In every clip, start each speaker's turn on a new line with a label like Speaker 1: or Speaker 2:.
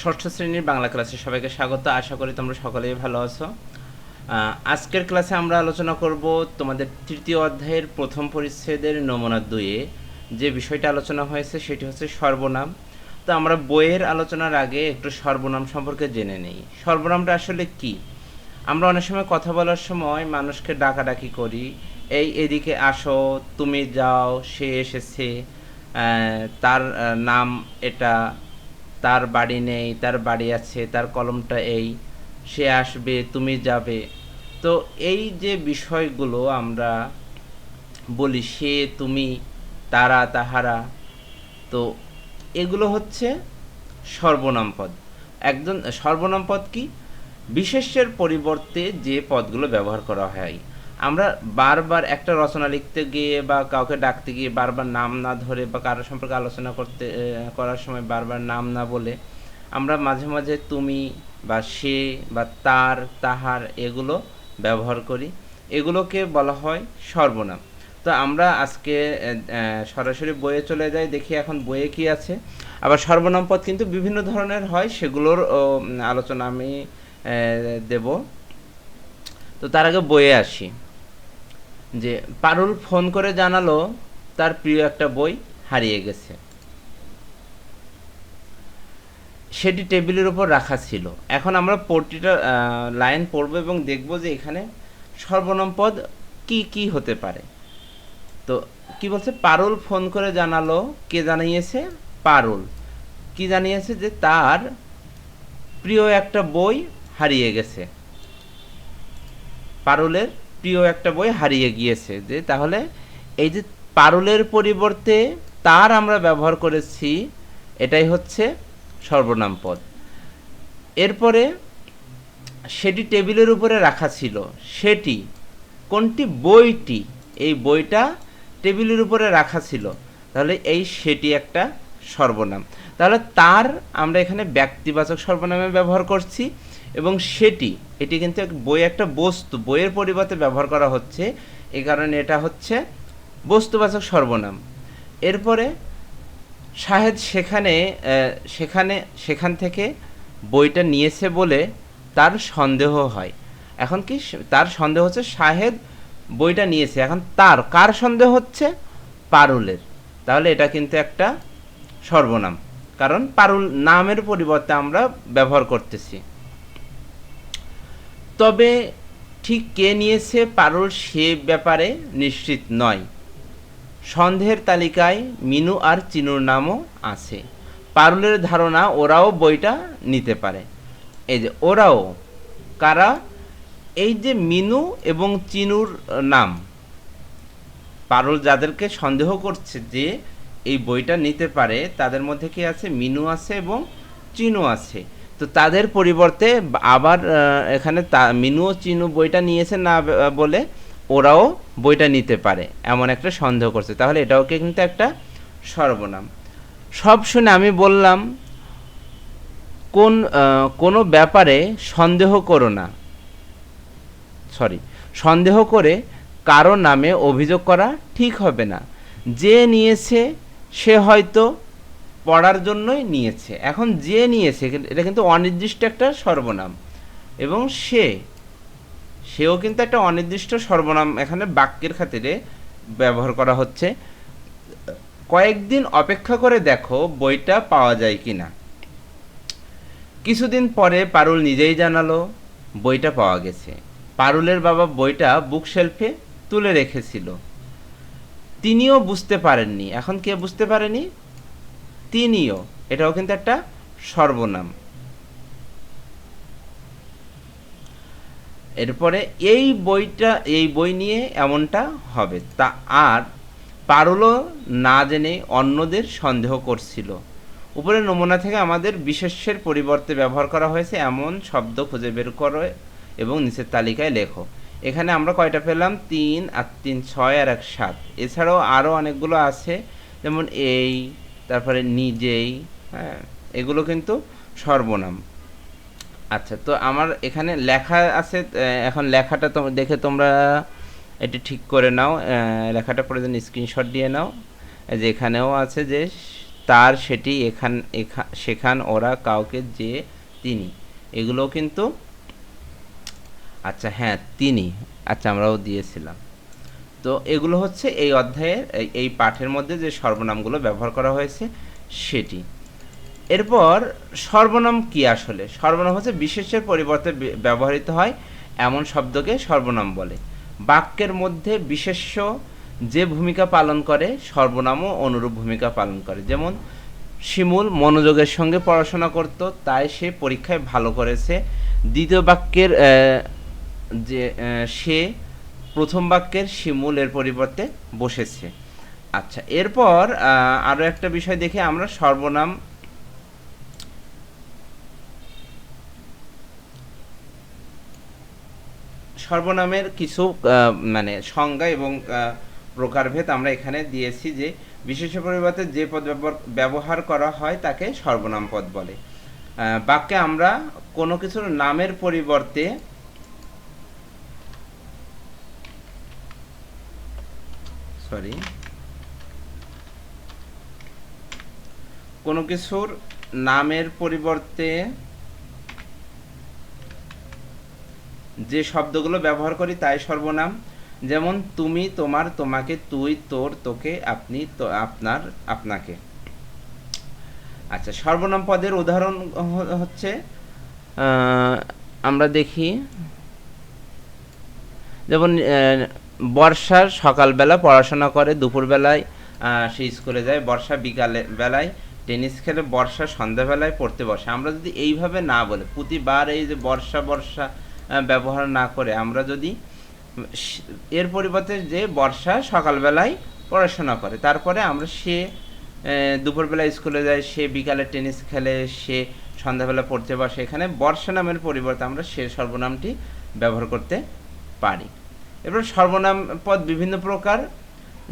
Speaker 1: ষষ্ঠ শ্রেণির বাংলা ক্লাসে সবাইকে স্বাগত। আশা করি তোমরা সকলেই ভালো আছো। আজকের ক্লাসে আমরা আলোচনা করব তোমাদের তৃতীয় অধ্যায়ের প্রথম পরিচ্ছেদের নমুনা দুয়ে যে বিষয়টা আলোচনা হয়েছে সেটি হচ্ছে সর্বনাম। তো আমরা বইয়ের আলোচনার আগে একটু সর্বনাম সম্পর্কে জেনে নেই। সর্বনামটা আসলে কি? আমরা অনেক সময় কথা বলার সময় মানুষকে ডাকাডাকি করি, এই এদিকে আসো, তুমি যাও, সে এসেছে তার নাম এটা। তার বাড়ি নেই, তার বাড়ি আছে, তার কলমটা এই, সে আসবে, তুমি যাবে। তো এই যে বিষয়গুলো আমরা বলি, সে, তুমি, তারা, তাহারা, তো এগুলো হচ্ছে সর্বনাম পদ। একজন, সর্বনাম পদ কি? বিশেষ্যের পরিবর্তে যে পদগুলো ব্যবহার করা হয়। আমরা বারবার একটা রচনা লিখতে গিয়ে বা কাউকে ডাকতে গিয়ে বারবার নাম না ধরে বা কারও সম্পর্কে আলোচনা করতে করার সময় বারবার নাম না বলে আমরা মাঝে মাঝে তুমি বা সে বা তার, তাহার এগুলো ব্যবহার করি। এগুলোকে বলা হয় সর্বনাম। তো আমরা আজকে সরাসরি বইয়ে চলে যাই, দেখি এখন বইয়ে কি আছে। আবার সর্বনাম পদ কিন্তু বিভিন্ন ধরনের হয়, সেগুলোর আলোচনা আমি দেব। তো তার আগে বইয়ে আসি। যে পারুল ফোন করে জানালো, তার প্রিয় একটা বই হারিয়ে গেছে। সেটি টেবিলের উপর রাখা ছিল। এখন আমরা প্রতিটা লাইন পড়ব এবং দেখব যে এখানে সর্বনাম পদ কি কি হতে পারে। তো কি বলছে? পারুল ফোন করে জানালো, কে জানিয়েছে? পারুল। কি জানিয়েছে যে তার প্রিয় একটা বই হারিয়ে গেছে। পারুলের প্রিয় একটা বই হারিয়ে গিয়েছে, যে তাহলে এই যে পারুলের পরিবর্তে তার আমরা ব্যবহার করেছি, এটাই হচ্ছে সর্বনাম পদ। এরপরে সেটি টেবিলের উপরে রাখা ছিল। সেটি, কোনটি? বইটি। এই বইটা টেবিলের উপরে রাখা ছিল। তাহলে এই সেটি একটা সর্বনাম। তাহলে তার আমরা এখানে ব্যক্তিবাচক সর্বনামে ব্যবহার করছি। এবং সেটি, এটি কিন্তু বই, একটা বস্তু, বইয়ের পরিবর্তে ব্যবহার করা হচ্ছে এই কারণে এটা হচ্ছে বস্তুবাচক সর্বনাম। এরপরে শাহেদ সেখানে সেখানে, সেখান থেকে বইটা নিয়েছে বলে তার সন্দেহ হয়। এখন কি তার সন্দেহ হচ্ছে শাহেদ বইটা নিয়েছে, এখন তার, কার সন্দেহ হচ্ছে পারুলের। তাহলে এটা কিন্তু একটা সর্বনাম, কারণ পারুল নামের পরিবর্তে আমরা ব্যবহার করতেছি। তবে ঠিক কে নিয়েছে পারুল সে ব্যাপারে নিশ্চিত নয়। সন্দেহের তালিকায় মিনু আর চিনুর নামও আছে। পারুলের ধারণা ওরাও বইটা নিতে পারে। এই যে ওরাও, কারা? এই যে মিনু এবং চিনুর নাম। পারুল যাদেরকে সন্দেহ করছে যে এই বইটা নিতে পারে, তাদের মধ্যে কি আছে? মিনু আছে এবং চিনু আছে। তো তাদের পরিবর্তে আবার এখানে তা, মিনু ও চিনু বইটা নিয়েছে না বলে ওরাও বইটা নিতে পারে। এমন একটা সন্দেহ করছে। তাহলে এটাও কিন্তু একটা সর্বনাম। সব শুনে আমি বললাম, কোন কোনো ব্যাপারে সন্দেহ করো না। সরি, সন্দেহ করে কারও নামে অভিযোগ করা ঠিক হবে না। যে নিয়েছে সে হয়তো পড়ার জন্যই নিয়েছে। এখন যে নিয়েছে এটা কিন্তু অনির্দিষ্ট একটা সর্বনাম। এবং সে, সেও কিন্তু একটা অনির্দিষ্ট সর্বনাম এখানে বাক্যের খাতিরে ব্যবহার করা হচ্ছে। কয়েকদিন অপেক্ষা করে দেখো বইটা পাওয়া যায় কিনা। কিছুদিন পরে পারুল নিজেই জানালো, বইটা পাওয়া গেছে। পারুলের বাবা বইটা বুক শেলফে তুলে রেখেছিল। তিনিও বুঝতে পারেননি। এখন কে বুঝতে পারেনি? তিনিও এটাও কিন্তু একটা সর্বনাম। এরপরে এই বইটা, এই বই নিয়ে এমনটা হবে। তা আর পারুলও না জেনে অন্যদের সন্দেহ করছিল। উপরে নমুনা থেকে আমাদের বিশেষ্যের পরিবর্তে ব্যবহার করা হয়েছে এমন শব্দ খুঁজে বের করো এবং নিচের তালিকায় লেখো। এখানে আমরা কয়টা পেলাম? তিন, আর তিন, ছয়, আর এক, সাত। এছাড়াও আরও অনেকগুলো আছে। যেমন এই তারপরে নিজেই হ্যাঁ এগুলো কিন্তু সর্বনাম। আচ্ছা তো আমার এখানে লেখা আছে এখন লেখাটা তো দেখে তোমরা এটি ঠিক করে নাও। লেখাটা প্রয়োজন স্ক্রিনশট দিয়ে নাও। যে এখানেও আছে যে, তার সেটি এখান, এখা- সেখান ওরা কাউকে যে তিনি। এগুলো কিন্তু আচ্ছা হ্যাঁ তিনি। আচ্ছা আমরাও দিয়েছিলাম। তো এগুলো হচ্ছে এই অধ্যায়ের, এই- পাঠের মধ্যে যে সর্বনামগুলো ব্যবহার করা হয়েছে সেটি। এরপর সর্বনাম কি আসলে? সর্বনাম হচ্ছে বিশেষের পরিবর্তে ব্যবহৃত হয় এমন শব্দকে সর্বনাম বলে। বাক্যের মধ্যে বিশেষ্য যে ভূমিকা পালন করে, সর্বনামও অনুরূপ ভূমিকা পালন করে। যেমন, শিমুল মনোযোগের সঙ্গে পড়াশোনা করত, তাই সে পরীক্ষায় ভালো করেছে। দ্বিতীয় বাক্যের যে সে প্রথম বাক্যের শিমুলের পরিবর্তে বসেছে। আচ্ছা এরপর আরও একটা বিষয় দেখে আমরা সর্বনাম সর্বনামের কিছু মানে সংজ্ঞা এবং প্রকারভেদ আমরা এখানে দিয়েছি যে বিশেষ পরিবর্তে যে পদ ব্যবহার- করা হয় তাকে সর্বনাম পদ বলে। বাক্যে আমরা কোনো কিছুর নামের পরিবর্তে সরি কোনো কিছুর নামের পরিবর্তে যে শব্দগুলো ব্যবহার করি তাই সর্বনাম। যেমন, তুমি তোমার, তোমাকে তুই, তোর, তোকে, আপনি, তো, আপনার, আপনাকে। আচ্ছা সর্বনাম পদের উদাহরণ হচ্ছে আমরা দেখি, যেমন আহ, বর্ষা সকালবেলা পড়াশোনা করে দুপুরবেলায় সে স্কুলে যায় বর্ষা বিকালে বেলায় টেনিস খেলে বর্ষা সন্ধ্যাবেলায় পড়তে বসে। আমরা যদি এইভাবে না বলে প্রতিবার এই যে বর্ষা বর্ষা ব্যবহার না করে আমরা যদি এর পরিবর্তে যে বর্ষা সকালবেলায় পড়াশোনা করে তারপরে আমরা সে দুপুরবেলা স্কুলে যায় সে বিকালে টেনিস খেলে সে সন্ধ্যাবেলা পড়তে বসে। এখানে বর্ষা নামের পরিবর্তে আমরা সে সর্বনামটি ব্যবহার করতে পারি। এবার সর্বনাম পদ বিভিন্ন প্রকার,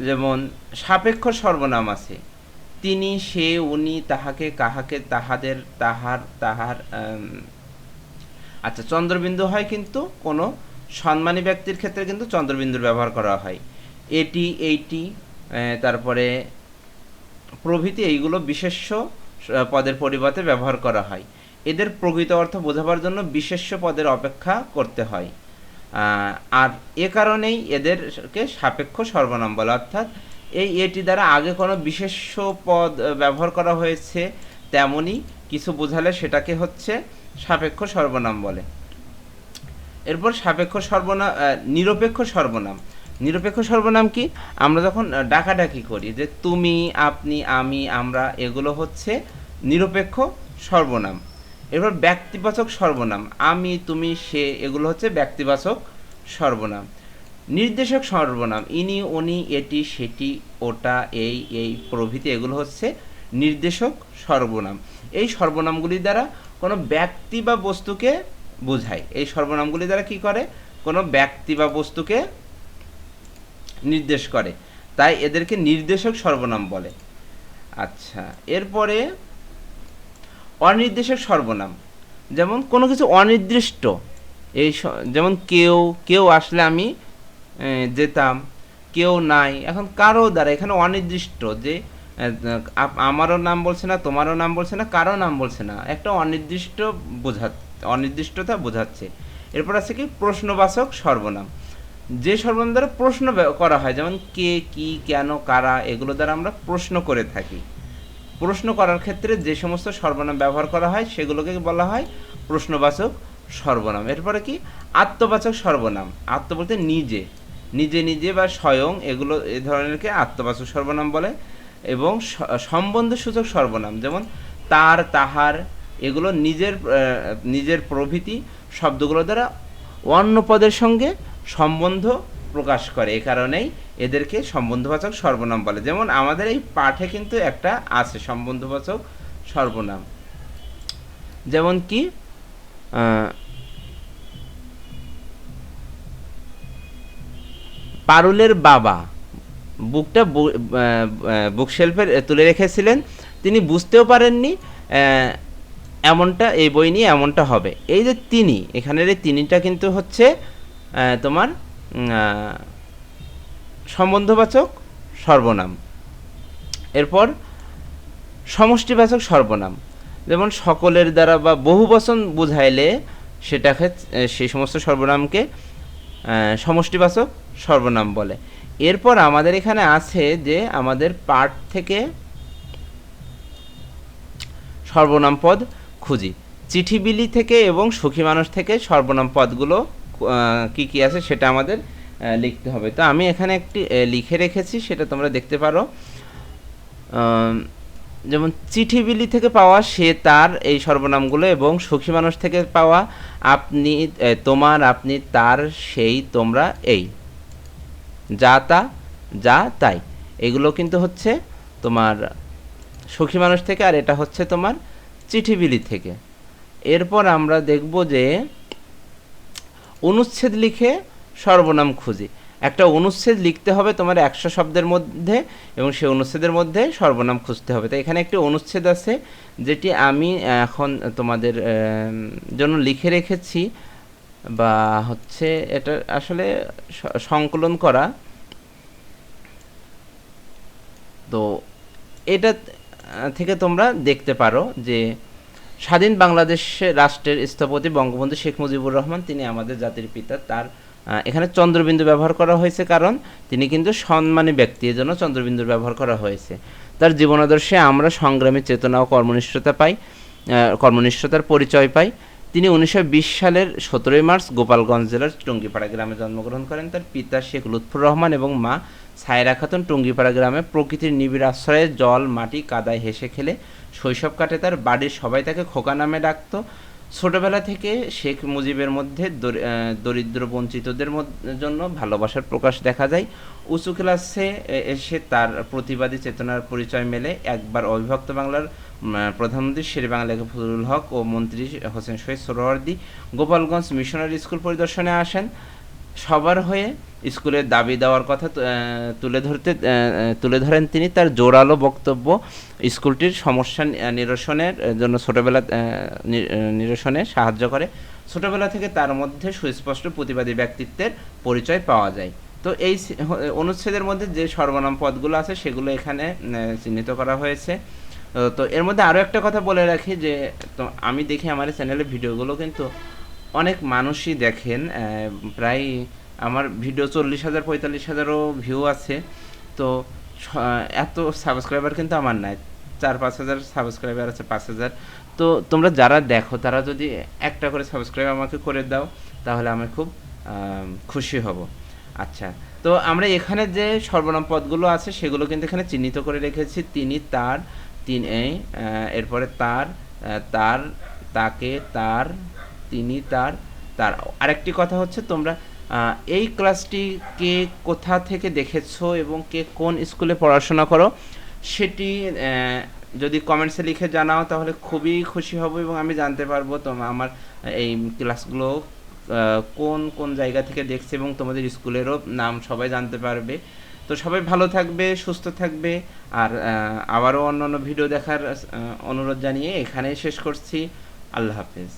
Speaker 1: যেমন সাপেক্ষ সর্বনাম আছে। তিনি, সে, উনি, তাহাকে, কাহাকে, তাহাদের, তাহার তাহার আচ্ছা চন্দ্রবিন্দু হয় কিন্তু কোনো সম্মানী ব্যক্তির ক্ষেত্রে কিন্তু চন্দ্রবিন্দুর ব্যবহার করা হয়। এটি, এইটি তারপরে প্রভৃতি এইগুলো বিশেষ্য পদের পরিবর্তে ব্যবহার করা হয়। এদের প্রকৃত অর্থ বোঝাবার জন্য বিশেষ্য পদের অপেক্ষা করতে হয়। আর এ কারণেই এদেরকে সাপেক্ষ সর্বনাম বলে অর্থাৎ এই এটি দ্বারা আগে কোনো বিশেষ্য পদ ব্যবহার করা হয়েছে তেমনই কিছু বোঝালে সেটাকে হচ্ছে সাপেক্ষ সর্বনাম বলে এরপর সাপেক্ষ সর্বনাম নিরপেক্ষ সর্বনাম। নিরপেক্ষ সর্বনাম কি? আমরা যখন ডাকাডাকি করি যে তুমি, আপনি, আমি, আমরা, এগুলো হচ্ছে নিরপেক্ষ সর্বনাম। এরপর ব্যক্তিবাচক সর্বনাম। আমি, তুমি, সে, এগুলো হচ্ছে ব্যক্তিবাচক সর্বনাম। নির্দেশক সর্বনাম, ইনি, উনি, এটি, সেটি, ওটা, এই এই প্রভৃতি এগুলো হচ্ছে নির্দেশক সর্বনাম। এই সর্বনামগুলি দ্বারা কোনো ব্যক্তি বা বস্তুকে বোঝায়। এই সর্বনামগুলি দ্বারা কি করে? কোনো ব্যক্তি বা বস্তুকে নির্দেশ করে। তাই এদেরকে নির্দেশক সর্বনাম বলে। আচ্ছা এরপরে অনির্দেশক সর্বনাম। যেমন কোনো কিছু অনির্দিষ্ট, এই যেমন কেউ কেউ আসলে আমি যেতাম, কেউ নাই, এখন কারও দ্বারা, এখানে অনির্দিষ্ট যে আমারও নাম বলছে না, তোমারও নাম বলছে না, কারও নাম বলছে না, একটা অনির্দিষ্ট বোঝা, অনির্দিষ্টতা বোঝাচ্ছে। এরপর আছে কি, প্রশ্নবাচক সর্বনাম। যে সর্বনাম দ্বারা প্রশ্ন করা হয়, যেমন কে, কি, কেন, কারা, এগুলো দ্বারা আমরা প্রশ্ন করে থাকি। প্রশ্ন করার ক্ষেত্রে যে সমস্ত সর্বনাম ব্যবহার করা হয়, সেগুলোকে বলা হয় প্রশ্নবাচক সর্বনাম। এরপরে কি? আত্মবাচক সর্বনাম। আত্ম বলতে নিজে। নিজে নিজে বা স্বয়ং এগুলো, এ ধরনেরকে আত্মবাচক সর্বনাম বলে এবং সম্বন্ধসূচক সর্বনাম। যেমন তার, তাহার, এগুলো নিজের নিজের প্রভৃতি শব্দগুলো দ্বারা অন্য পদের সঙ্গে সম্বন্ধ প্রকাশ করে। এ কারণেই এদেরকে সম্বন্ধবাচক সর্বনাম বলে। যেমন আমাদের এই পাঠে কিন্তু একটা আছে, সম্বন্ধবাচক সর্বনাম। যেমন কি পারুলের বাবা বুকটা বুক শেলফে তুলে রেখেছিলেন। তিনি বুঝতেও পারেননি এমনটা, এই বই নিয়ে এমনটা হবে। এই যে তিনি, এখানের এই তিনিটা কিন্তু হচ্ছে তোমার সম্বন্ধবাচক সর্বনাম। এরপর সমষ্টিবাচক সর্বনাম। যেমন সকলের দ্বারা বা বহু বচন বুঝাইলে সেটাকে, সেই সমস্ত সর্বনামকে সমষ্টিবাচক সর্বনাম বলে। এরপর আমাদের এখানে আছে যে আমাদের পাঠ থেকে সর্বনাম পদ খুঁজি। চিঠি বিলি থেকে এবং সুখী মানুষ থেকে সর্বনাম পদগুলো কি কি আছে সেটা আমাদের লিখতে হবে। তো আমি এখানে একটি লিখে রেখেছি, সেটা তোমরা দেখতে পারো। যেমন চিঠি বিলি থেকে পাওয়া সে তার এই সর্বনামগুলো এবং সুখী মানুষ থেকে পাওয়া আপনি তোমার, আপনি তার, সেই, তোমরা, এই। যা তা, যা তাই। এগুলো কিন্তু হচ্ছে তোমার সুখী মানুষ থেকে আর এটা হচ্ছে তোমার চিঠি বিলি থেকে। এরপর আমরা দেখব যে অনুচ্ছেদ লিখে সর্বনাম খুঁজি। একটা অনুচ্ছেদ লিখতে হবে তোমার একশো শব্দের মধ্যে এবং সেই অনুচ্ছেদের মধ্যে সর্বনাম খুঁজতে হবে। তো এখানে একটি অনুচ্ছেদ আছে যেটি আমি এখন তোমাদের জন্য লিখে রেখেছি বা হচ্ছে এটা আসলে সংকলন করা। তো এটা থেকে তোমরা দেখতে পারো যে স্বাধীন বাংলাদেশ রাষ্ট্রের স্থপতি বঙ্গবন্ধু শেখ মুজিবুর রহমান, তিনি আমাদের জাতির পিতা, তার এখানে চন্দ্রবিন্দু ব্যবহার করা হয়েছে কারণ তিনি কিন্তু সম্মানী ব্যক্তি, এজন্য চন্দ্রবিন্দুর ব্যবহার করা হয়েছে। তার জীবনাদর্শে আমরা সংগ্রামী চেতনা ও কর্মনিষ্ঠতা পাই কর্মনিষ্ঠতার পরিচয় পাই। তিনি উনিশশো বিশ সালের সতেরোই মার্চ গোপালগঞ্জ জেলার টুঙ্গিপাড়া গ্রামে জন্মগ্রহণ করেন। তার পিতা শেখ লুৎফুর রহমান এবং মা সায়রা খাতুন টুঙ্গিপাড়া গ্রামে প্রকৃতির নিবিড় আশ্রয়ে জল, মাটি, কাদায় হেসে খেলে শৈশব কাটে। তার বাড়ির সবাই তাকে খোকা নামে ডাকতো। ছোটবেলা থেকে শেখ মুজিবের মধ্যে দরিদ্র বঞ্চিতদের জন্য ভালোবাসার প্রকাশ দেখা যায়। উঁচু ক্লাসে এসে তার প্রতিবাদী চেতনার পরিচয় মেলে একবার অবিভক্ত বাংলার প্রধানমন্ত্রী শের বাংলা ফজলুল হক ও মন্ত্রী হোসেন শহীদ সোহরাওয়ার্দী গোপালগঞ্জ মিশনারি স্কুল পরিদর্শনে আসেন। সবার হয়ে স্কুলের দাবি দেওয়ার কথা তুলে ধরতে তুলে ধরেন তিনি তার জোরালো বক্তব্য স্কুলটির সমস্যা নিরসনের জন্য ছোটবেলা নিরসনে সাহায্য করে। ছোটোবেলা থেকে তার মধ্যে সুস্পষ্ট প্রতিবাদী ব্যক্তিত্বের পরিচয় পাওয়া যায়। তো এই অনুচ্ছেদের মধ্যে যে সর্বনাম পদগুলো আছে সেগুলো এখানে চিহ্নিত করা হয়েছে। তো এর মধ্যে আরও একটা কথা বলে রাখি যে, তো আমি দেখি আমার চ্যানেলের ভিডিওগুলো কিন্তু অনেক মানুষই দেখেন প্রায় আমার ভিডিও চল্লিশ হাজার, পঁয়তাল্লিশ হাজারও ভিউ আছে। তো এত সাবস্ক্রাইবার কিন্তু আমার নাই। চার পাঁচ হাজার সাবস্ক্রাইবার আছে, পাঁচ হাজার। তো তোমরা যারা দেখো, তারা যদি একটা করে সাবস্ক্রাইব আমাকে করে দাও, তাহলে আমি খুব খুশি হব। আচ্ছা তো আমরা এখানে যে সর্বনাম পদগুলো আছে, সেগুলো কিন্তু এখানে চিহ্নিত করে রেখেছি। তিনি, তার, তিন এরপরে তার তার, তাকে, তার তিনি তার তার আরেকটি কথা হচ্ছে তোমরা এই ক্লাসটি কে কোথা থেকে দেখেছ এবং কে কোন স্কুলে পড়াশোনা করো, সেটি যদি কমেন্টসে লিখে জানাও, তাহলে খুবই খুশি হব এবং আমি জানতে পারব তোমার আমার এই ক্লাসগুলো কোন কোন জায়গা থেকে দেখছে এবং তোমাদের স্কুলেরও নাম সবাই জানতে পারবে। তো সবাই ভালো থাকবে, সুস্থ থাকবে, আর আবারও অন্য অন্য ভিডিও দেখার অনুরোধ জানিয়ে এখানেই শেষ করছি। আল্লাহ হাফেজ।